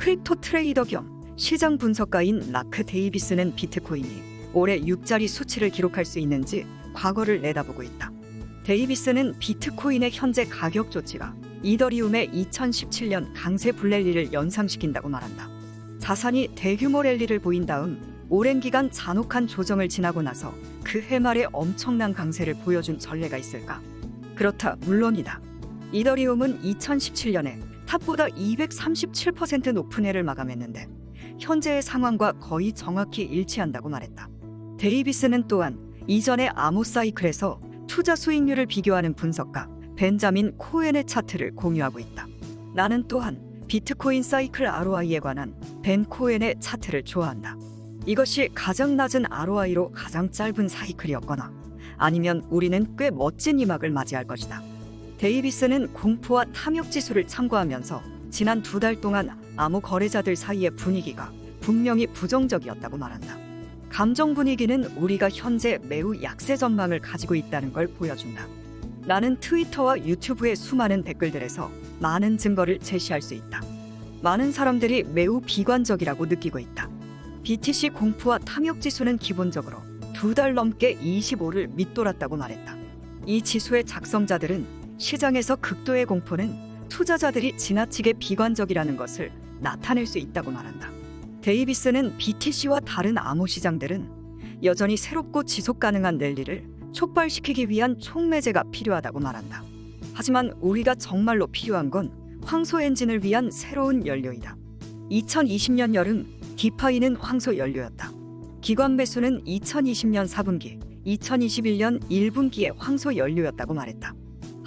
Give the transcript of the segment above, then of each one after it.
트레이더 겸 시장 분석가인 라크 데이비스는 비트코인이 올해 6자리 수치를 기록할 수 있는지 과거를 내다보고 있다. 데이비스는 비트코인의 현재 가격 조치가 이더리움의 2017년 강세 블랠리를 연상시킨다고 말한다. 자산이 대규모 랠리를 보인 다음 오랜 기간 잔혹한 조정을 지나고 나서 그 해 말에 엄청난 강세를 보여준 전례가 있을까? 그렇다, 물론이다. 이더리움은 2017년에 탑보다 237% 높은 해를 마감했는데 현재의 상황과 거의 정확히 일치한다고 말했다. 데이비스는 또한 이전의 아모 사이클에서 투자 수익률을 비교하는 분석가 벤자민 코엔의 차트를 공유하고 있다. 나는 또한 비트코인 사이클 ROI에 관한 벤 코엔의 차트를 좋아한다. 이것이 가장 낮은 ROI로 가장 짧은 사이클이었거나 아니면 우리는 꽤 멋진 이막을 맞이할 것이다. 데이비스는 공포와 탐욕 지수를 참고하면서 지난 두 달 동안 암호 거래자들 사이의 분위기가 분명히 부정적이었다고 말한다. 감정 분위기는 우리가 현재 매우 약세 전망을 가지고 있다는 걸 보여준다. 나는 트위터와 유튜브의 수많은 댓글들에서 많은 증거를 제시할 수 있다. 많은 사람들이 매우 비관적이라고 느끼고 있다. BTC 공포와 탐욕 지수는 기본적으로 두 달 넘게 25를 밑돌았다고 말했다. 이 지수의 작성자들은 시장에서 극도의 공포는 투자자들이 지나치게 비관적이라는 것을 나타낼 수 있다고 말한다. 데이비스는 BTC와 다른 암호 시장들은 여전히 새롭고 지속 가능한 랠리를 촉발시키기 위한 총매제가 필요하다고 말한다. 하지만 우리가 정말로 필요한 건 황소 엔진을 위한 새로운 연료이다. 2020년 여름 디파이는 황소 연료였다. 기관 매수는 2020년 4분기, 2021년 1분기에 황소 연료였다고 말했다.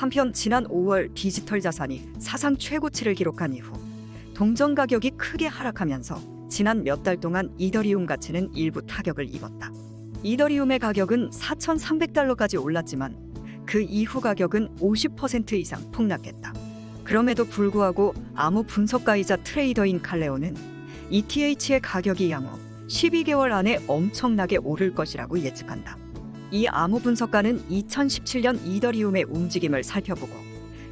한편 지난 5월 디지털 자산이 사상 최고치를 기록한 이후 동전 가격이 크게 하락하면서 지난 몇 달 동안 이더리움 가치는 일부 타격을 입었다. 이더리움의 가격은 4,300달러까지 올랐지만 그 이후 가격은 50% 이상 폭락했다. 그럼에도 불구하고 암호 분석가이자 트레이더인 칼레오는 ETH의 가격이 향후 12개월 안에 엄청나게 오를 것이라고 예측한다. 이 암호 분석가는 2017년 이더리움의 움직임을 살펴보고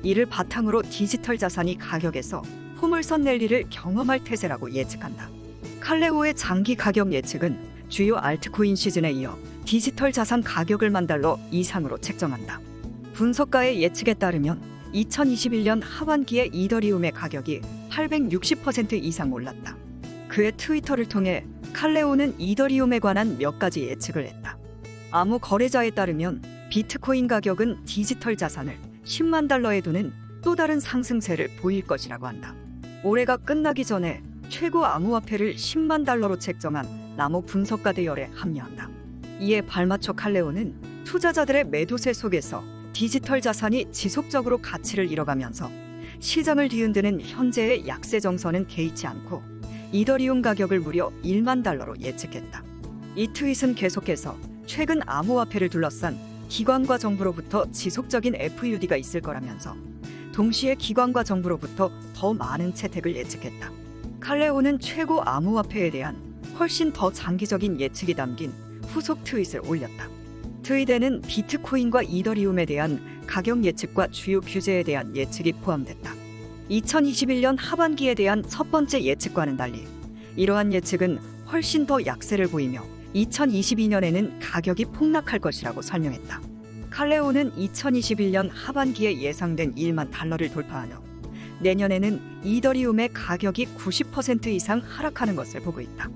이를 바탕으로 디지털 자산이 가격에서 포물선 랠리를 경험할 태세라고 예측한다. 칼레오의 장기 가격 예측은 주요 알트코인 시즌에 이어 디지털 자산 가격을 만 달러 이상으로 책정한다. 분석가의 예측에 따르면 2021년 하반기에 이더리움의 가격이 860% 이상 올랐다. 그의 트위터를 통해 칼레오는 이더리움에 관한 몇 가지 예측을 했다. 암호 거래자에 따르면 비트코인 가격은 디지털 자산을 10만 달러에 두는 또 다른 상승세를 보일 것이라고 한다. 올해가 끝나기 전에 최고 암호화폐를 10만 달러로 책정한 나무 분석가 대열에 합류한다. 이에 발맞춰 칼레오는 투자자들의 매도세 속에서 디지털 자산이 지속적으로 가치를 잃어가면서 시장을 뒤흔드는 현재의 약세 정서는 개의치 않고 이더리움 가격을 무려 1만 달러로 예측했다. 이 트윗은 계속해서 최근 암호화폐를 둘러싼 기관과 정부로부터 지속적인 FUD가 있을 거라면서 동시에 기관과 정부로부터 더 많은 채택을 예측했다. 칼레오는 최고 암호화폐에 대한 훨씬 더 장기적인 예측이 담긴 후속 트윗을 올렸다. 트윗에는 비트코인과 이더리움에 대한 가격 예측과 주요 규제에 대한 예측이 포함됐다. 2021년 하반기에 대한 첫 번째 예측과는 달리 이러한 예측은 훨씬 더 약세를 보이며 2022년에는 가격이 폭락할 것이라고 설명했다. 칼레오는 2021년 하반기에 예상된 1만 달러를 돌파하며 내년에는 이더리움의 가격이 90% 이상 하락하는 것을 보고 있다.